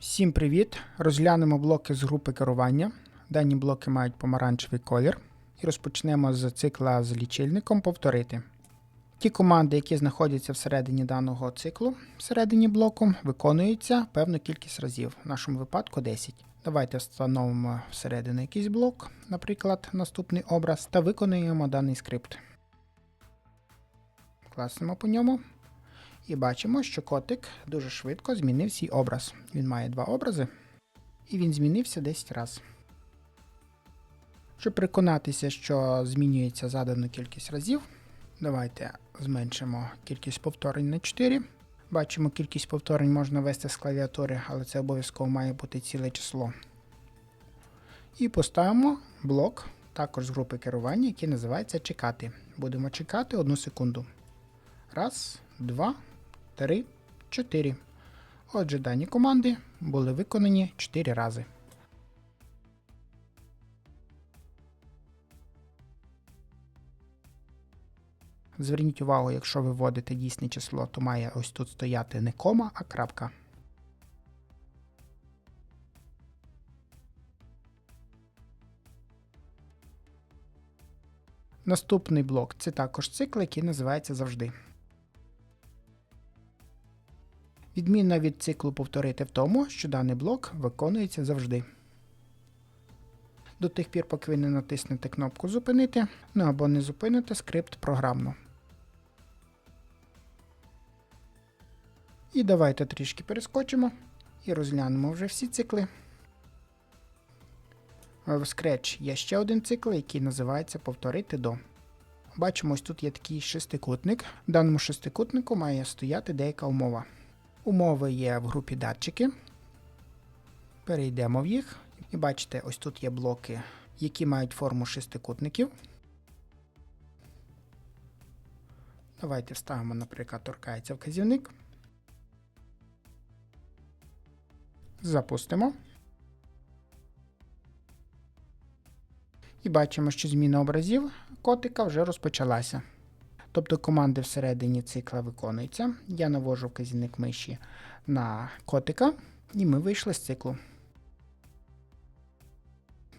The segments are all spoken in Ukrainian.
Всім привіт! Розглянемо блоки з групи керування. Дані блоки мають помаранчевий колір. І розпочнемо з цикла з лічильником повторити. Ті команди, які знаходяться всередині даного циклу, всередині блоку, виконуються певну кількість разів, в нашому випадку 10. Давайте встановимо всередину якийсь блок, наприклад, наступний образ, та виконуємо даний скрипт. Класнемо по ньому. І бачимо, що котик дуже швидко змінив свій образ. Він має два образи, і він змінився 10 разів. Щоб переконатися, що змінюється задану кількість разів, давайте зменшимо кількість повторень на 4. Бачимо, кількість повторень можна ввести з клавіатури, але це обов'язково має бути ціле число. І поставимо блок також з групи керування, який називається чекати. Будемо чекати одну секунду. Раз, два, три, чотири. Отже, дані команди були виконані 4 рази. Зверніть увагу, якщо ви вводите дійсне число, то має ось тут стояти не кома, а крапка. Наступний блок це також цикл, який називається завжди. Відмінна від циклу повторити в тому, що даний блок виконується завжди. До тих пір, поки ви не натиснете кнопку Зупинити, ну або не зупините скрипт програмно. І давайте трішки перескочимо і розглянемо вже всі цикли. В Scratch є ще один цикл, який називається Повторити до. Бачимо, ось тут є такий шестикутник. В даному шестикутнику має стояти деяка умова. Умови є в групі датчики. Перейдемо в їх. І бачите, ось тут є блоки, які мають форму шестикутників. Давайте вставимо, наприклад, торкається вказівник. Запустимо. І бачимо, що зміна образів котика вже розпочалася. Тобто команди всередині цикла виконуються. Я навожу вказівник миші на котика, і ми вийшли з циклу.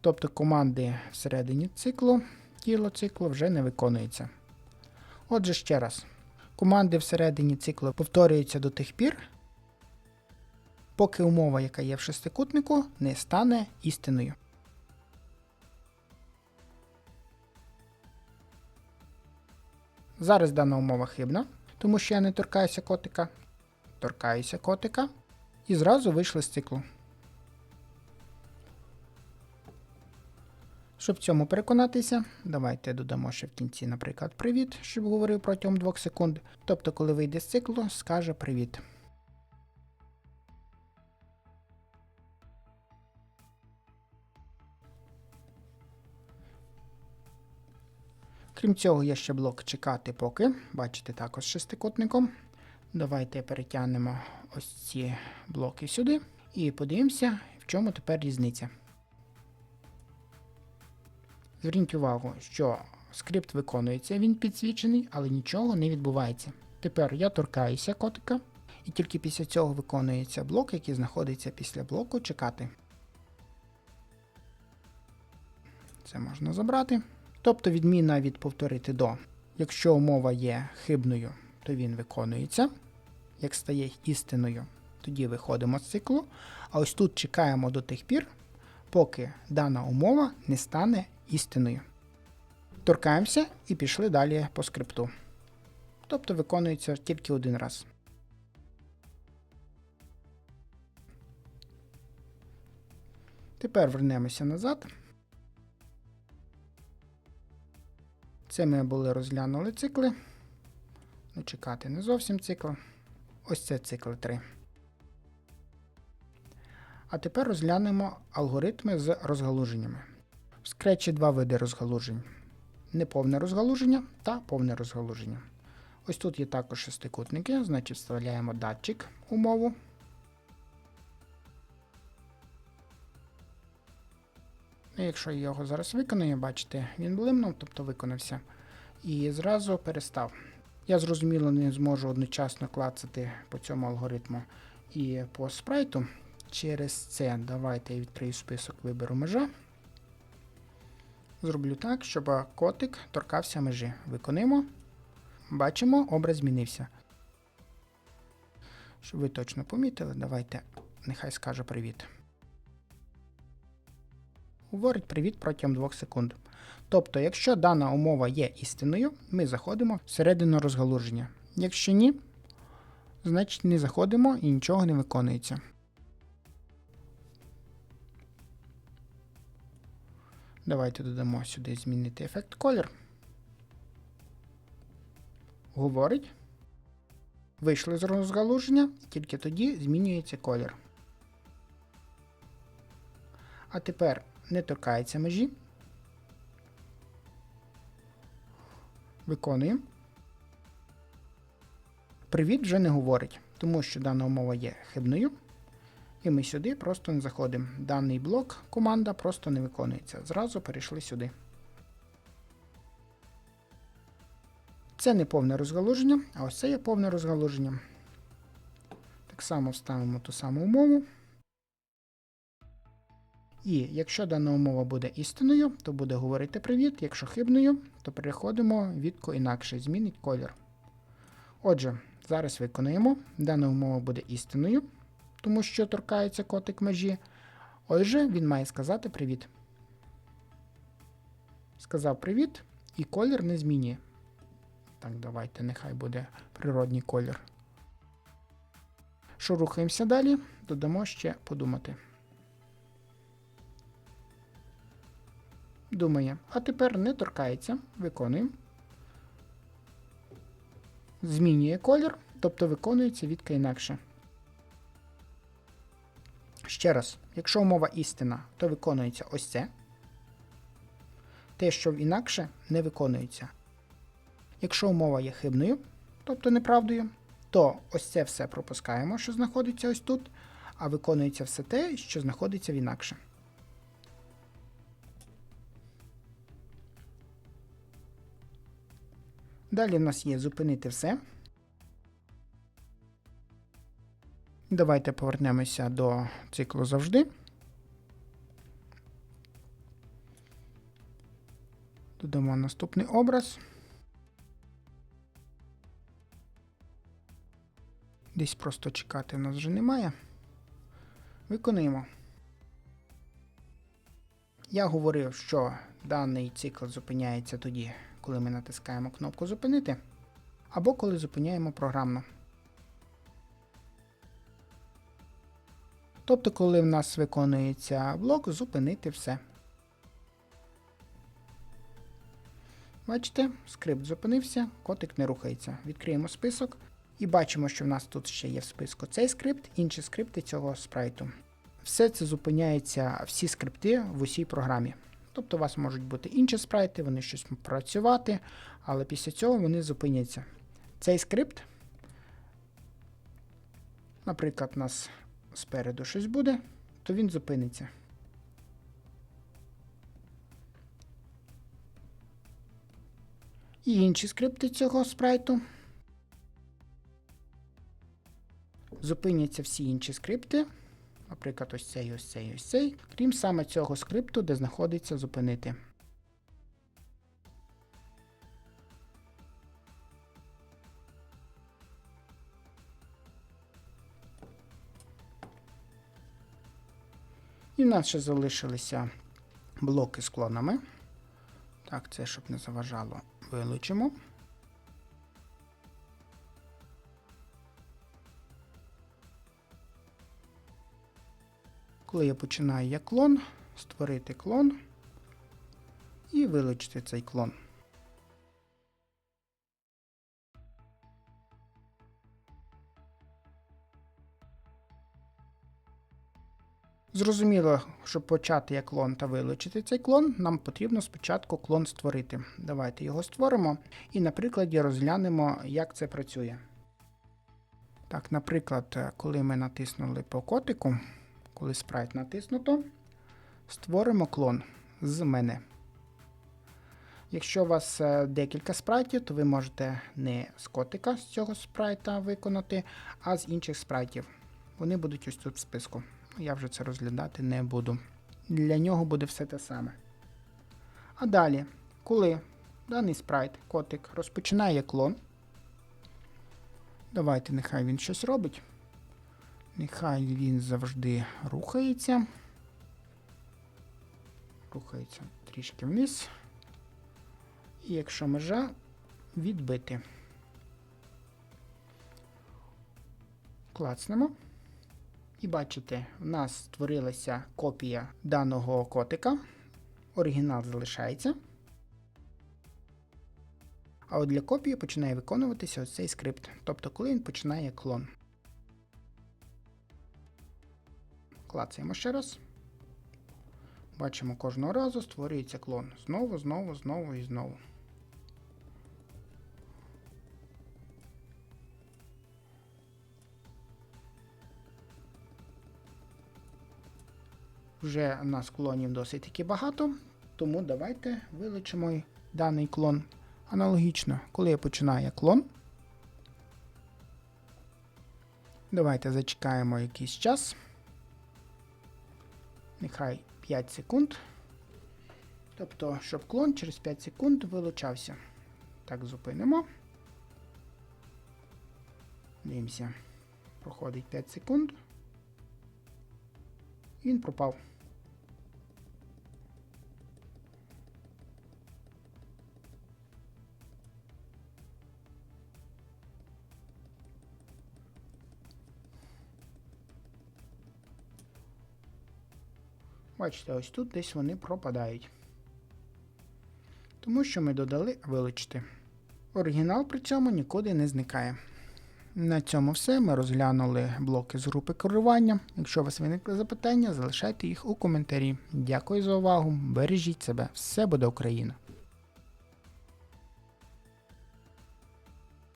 Тобто команди всередині циклу, тіло циклу вже не виконуються. Отже, ще раз. Команди всередині циклу повторюються до тих пір, поки умова, яка є в шестикутнику, не стане істиною. Зараз дана умова хибна, тому що я не торкаюся котика. Торкаюся котика і зразу вийшли з циклу. Щоб в цьому переконатися, давайте додамо ще в кінці, наприклад, привіт, щоб говорив протягом 2 секунд. Тобто, коли вийде з циклу, скаже привіт. Крім цього, є ще блок чекати поки. Бачите, також шестикутником. Давайте перетягнемо ось ці блоки сюди і подивимося, в чому тепер різниця. Зверніть увагу, що скрипт виконується, він підсвічений, але нічого не відбувається. Тепер я торкаюся котика, і тільки після цього виконується блок, який знаходиться після блоку чекати. Це можна забрати. Тобто відміна від повторити до. Якщо умова є хибною, то він виконується. Як стає істиною, тоді виходимо з циклу. А ось тут чекаємо до тих пір, поки дана умова не стане істиною. Торкаємося і пішли далі по скрипту. Тобто виконується тільки один раз. Тепер вернемося назад. Це ми були розглянули цикли. Ну, чекати не зовсім цикл. Ось це цикл 3. А тепер розглянемо алгоритми з розгалуженнями. В скретчі два види розгалужень: неповне розгалуження та повне розгалуження. Ось тут є також шестикутники, значить вставляємо датчик умову. І якщо я його зараз виконую, бачите, він блимнув, тобто виконався. І зразу перестав. Я зрозуміло не зможу одночасно клацати по цьому алгоритму і по спрайту, Через це давайте я відкрию список виберу межа. Зроблю так, щоб котик торкався межі. Виконуємо. Бачимо, образ змінився. Щоб ви точно помітили, давайте нехай скаже привіт. Говорить привіт протягом 2 секунд. Тобто, якщо дана умова є істинною, ми заходимо всередину розгалуження. Якщо ні, значить не заходимо і нічого не виконується. Давайте додамо сюди змінити ефект колір. Говорить. Вийшли з розгалуження, тільки тоді змінюється колір. А тепер не торкається межі. Виконуємо. Привіт вже не говорить, тому що дана умова є хибною. І ми сюди просто не заходимо. Даний блок команда просто не виконується. Зразу перейшли сюди. Це не повне розгалуження, а ось це є повне розгалуження. Так само вставимо ту саму умову. І якщо дана умова буде істинною, то буде говорити привіт. Якщо хибною, то переходимо відко інакше, змінить колір. Отже, зараз виконуємо. Дана умова буде істинною, тому що торкається котик межі. Отже, він має сказати привіт. Сказав привіт, і колір не змінює. Так, давайте, нехай буде природній колір. Що рухаємося далі? Додамо ще подумати. Думає, а тепер не торкається. Виконуємо. Змінює колір, тобто виконується відка інакше. Ще раз, якщо умова істина, то виконується ось це. Те, що інакше, не виконується. Якщо умова є хибною, тобто неправдою, то ось це все пропускаємо, що знаходиться ось тут, а виконується все те, що знаходиться в інакше. Далі в нас є зупинити все. Давайте повернемося до циклу завжди. Додамо наступний образ. Десь просто чекати в нас вже немає. Виконуємо. Я говорив, що даний цикл зупиняється тоді, коли ми натискаємо кнопку Зупинити, або коли зупиняємо програмно. Тобто, коли в нас виконується блок, зупинити все. Бачите, скрипт зупинився, котик не рухається. Відкриємо список і бачимо, що в нас тут ще є в списку цей скрипт, інші скрипти цього спрайту. Все це зупиняється, всі скрипти в усій програмі. Тобто у вас можуть бути інші спрайти, вони щось працювати, але після цього вони зупиняться. Цей скрипт, наприклад, у нас спереду щось буде, то він зупиниться. І інші скрипти цього спрайту. Зупиняться всі інші скрипти. Наприклад, ось цей, ось цей, ось цей, крім саме цього скрипту, де знаходиться зупинити. І в нас ще залишилися блоки з клонами. Так, це щоб не заважало, вилучимо. Коли я починаю як клон, створити клон і вилучити цей клон. Зрозуміло, щоб почати як клон та вилучити цей клон, нам потрібно спочатку клон створити. Давайте його створимо і на прикладі розглянемо, як це працює. Так, наприклад, коли ми натиснули по котику, коли спрайт натиснуто, створимо клон з мене. Якщо у вас е, декілька спрайтів, то ви можете не з котика з цього спрайта виконати, а з інших спрайтів. Вони будуть ось тут в списку. Я вже це розглядати не буду. Для нього буде все те саме. А далі, коли даний спрайт, котик, розпочинає клон. Давайте, нехай він щось робить. Нехай він завжди рухається. Рухається трішки вниз. І якщо межа, відбити. Клацнемо. І бачите, в нас створилася копія даного котика. Оригінал залишається. А от для копії починає виконуватися ось цей скрипт. Тобто, коли він починає клон. Клацаємо ще раз. Бачимо, кожного разу створюється клон. Знову, знову, знову і знову. Вже у нас клонів досить таки багато, тому давайте вилучимо даний клон. Аналогічно, коли я починаю клон, давайте зачекаємо якийсь час. Нехай 5 секунд. Тобто, щоб клон через 5 секунд вилучався. Так, зупинимо. Дивимося. Проходить 5 секунд. Він пропав. Бачите, ось тут десь вони пропадають. Тому що ми додали вилучити. Оригінал при цьому нікуди не зникає. На цьому все. Ми розглянули блоки з групи керування. Якщо у вас виникли запитання, залишайте їх у коментарі. Дякую за увагу. Бережіть себе. Все буде Україна!